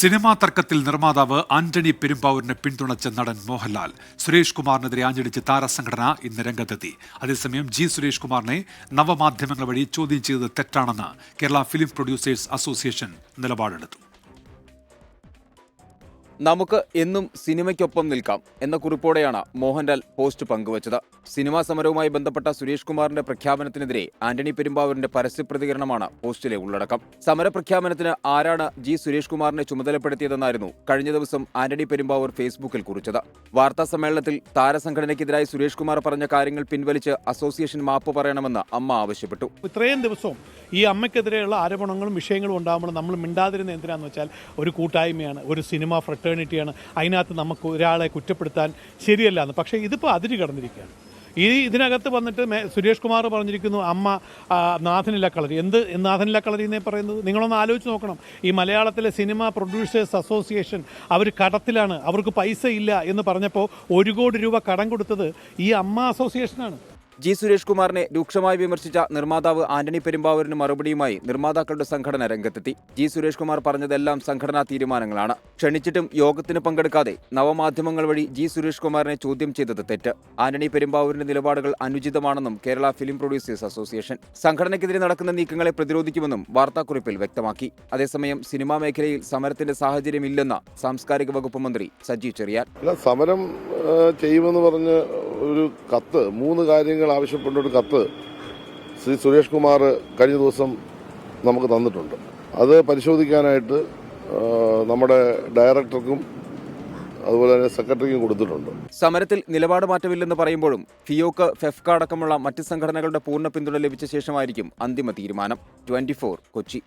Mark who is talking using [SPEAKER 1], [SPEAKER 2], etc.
[SPEAKER 1] Cinema തർക്കത്തിൽ നിർമ്മാതാവ് ആന്റണി പെരുമ്പാവൂരിനെ പിന്തുണച്ച നടൻ മോഹൻലാൽ സുരേഷ് കുമാറിനെതിരെ ആഞ്ഞടിച്ച് താരസംഘടന ഇന്ന് രംഗത്തെത്തി. അതേസമയം ജി സുരേഷ് കുമാറിനെ നവമാധ്യമങ്ങൾ വഴി ചോദ്യം ചെയ്തത് തെറ്റാണെന്ന് കേരള ഫിലിം പ്രൊഡ്യൂസേഴ്സ് അസോസിയേഷൻ നിലപാടെടുത്തു.
[SPEAKER 2] നമുക്ക് എന്നും സിനിമയ്ക്കൊപ്പം നിൽക്കാം എന്ന കുറിപ്പോടെയാണ് മോഹൻലാൽ പോസ്റ്റ് പങ്കുവച്ചത്. സിനിമാ സമരവുമായി ബന്ധപ്പെട്ട സുരേഷ് കുമാറിന്റെ പ്രഖ്യാപനത്തിനെതിരെ ആന്റണി പെരുമ്പാവൂരിന്റെ പരസ്യ പ്രതികരണമാണ് പോസ്റ്റിലെ ഉള്ളടക്കം. സമരപ്രഖ്യാപനത്തിന് ആരാണ് ജി സുരേഷ് കുമാറിനെ ചുമതലപ്പെടുത്തിയതെന്നായിരുന്നു കഴിഞ്ഞ ദിവസം ആന്റണി പെരുമ്പാവൂർ ഫേസ്ബുക്കിൽ കുറിച്ചത്. വാർത്താ സമ്മേളനത്തിൽ താരസംഘടനയ്ക്കെതിരായി സുരേഷ് കുമാർ പറഞ്ഞ കാര്യങ്ങൾ പിൻവലിച്ച് അസോസിയേഷൻ മാപ്പ് പറയണമെന്ന് അമ്മ ആവശ്യപ്പെട്ടു.
[SPEAKER 3] ഇത്രയും ദിവസവും ഈ അമ്മയ്ക്കെതിരെയുള്ള ആരോപണങ്ങളും വിഷയങ്ങളും ഉണ്ടാകുമ്പോൾ നമ്മൾ മിണ്ടാതിരുന്ന എന്തിനാന്ന് വെച്ചാൽ ഒരു കൂട്ടായ്മയാണ് ഒരു സിനിമ ഫ്രട്ടേണിറ്റിയാണ് അതിനകത്ത് നമുക്ക് ഒരാളെ കുറ്റപ്പെടുത്താൻ ശരിയല്ല എന്ന്. പക്ഷേ ഇതിപ്പോൾ അതിര് കടന്നിരിക്കുകയാണ്. ഈ ഇതിനകത്ത് വന്നിട്ട് സുരേഷ് കുമാർ പറഞ്ഞിരിക്കുന്നു അമ്മ നാഥനില കളരി. എന്ത് നാഥനില കളരി എന്നേ പറയുന്നത്? നിങ്ങളൊന്ന് ആലോചിച്ച് നോക്കണം. ഈ മലയാളത്തിലെ സിനിമ പ്രൊഡ്യൂസേഴ്സ് അസോസിയേഷൻ അവർ കടത്തിലാണ്. അവർക്ക് പൈസ ഇല്ല എന്ന് പറഞ്ഞപ്പോൾ ഒരു കോടി രൂപ കടം കൊടുത്തത് ഈ അമ്മ അസോസിയേഷനാണ്.
[SPEAKER 2] ജി സുരേഷ് കുമാറിനെ രൂക്ഷമായി വിമർശിച്ച നിർമ്മാതാവ് ആന്റണി പെരുമ്പാവൂരിന് മറുപടിയുമായി നിർമ്മാതാക്കളുടെ സംഘടന രംഗത്തെത്തി. ജി സുരേഷ് കുമാർ പറഞ്ഞതെല്ലാം സംഘടനാ തീരുമാനങ്ങളാണ്. ക്ഷണിച്ചിട്ടും യോഗത്തിന് പങ്കെടുക്കാതെ നവമാധ്യമങ്ങൾ വഴി ജി സുരേഷ് കുമാറിനെ ചോദ്യം ചെയ്തത് തെറ്റ്. ആന്റണി പെരുമ്പാവൂരിന്റെ നിലപാടുകൾ അനുചിതമാണെന്നും കേരള ഫിലിം പ്രൊഡ്യൂസേഴ്സ് അസോസിയേഷൻ സംഘടനയ്ക്കെതിരെ നടക്കുന്ന നീക്കങ്ങളെ പ്രതിരോധിക്കുമെന്നും വാർത്താക്കുറിപ്പിൽ വ്യക്തമാക്കി. അതേസമയം സിനിമാ മേഖലയിൽ സമരത്തിന്റെ സാഹചര്യമില്ലെന്ന സാംസ്കാരിക വകുപ്പ് മന്ത്രി സജി ചെറിയാൻ.
[SPEAKER 4] സമരം ചെയ്യുമെന്ന് പറഞ്ഞ് ഒരു കത്ത് മൂന്ന് കാര്യങ്ങൾ ആവശ്യപ്പെട്ട ഒരു കത്ത് ശ്രീ സുരേഷ് കുമാർ കഴിഞ്ഞ ദിവസം നമുക്ക് തന്നിട്ടുണ്ട്. അത് പരിശോധിക്കാനായിട്ട് നമ്മുടെ ഡയറക്ടർക്കും അതുപോലെ തന്നെ സെക്രട്ടറിക്കും കൊടുത്തിട്ടുണ്ട്.
[SPEAKER 2] സമരത്തിൽ നിലപാട് മാറ്റമില്ലെന്ന് പറയുമ്പോഴും ഫിയോക്ക് ഫെഫ്ക അടക്കമുള്ള മറ്റ് സംഘടനകളുടെ പൂർണ പിന്തുണ ലഭിച്ച ശേഷമായിരിക്കും അന്തിമ തീരുമാനം. ട്വന്റി കൊച്ചി.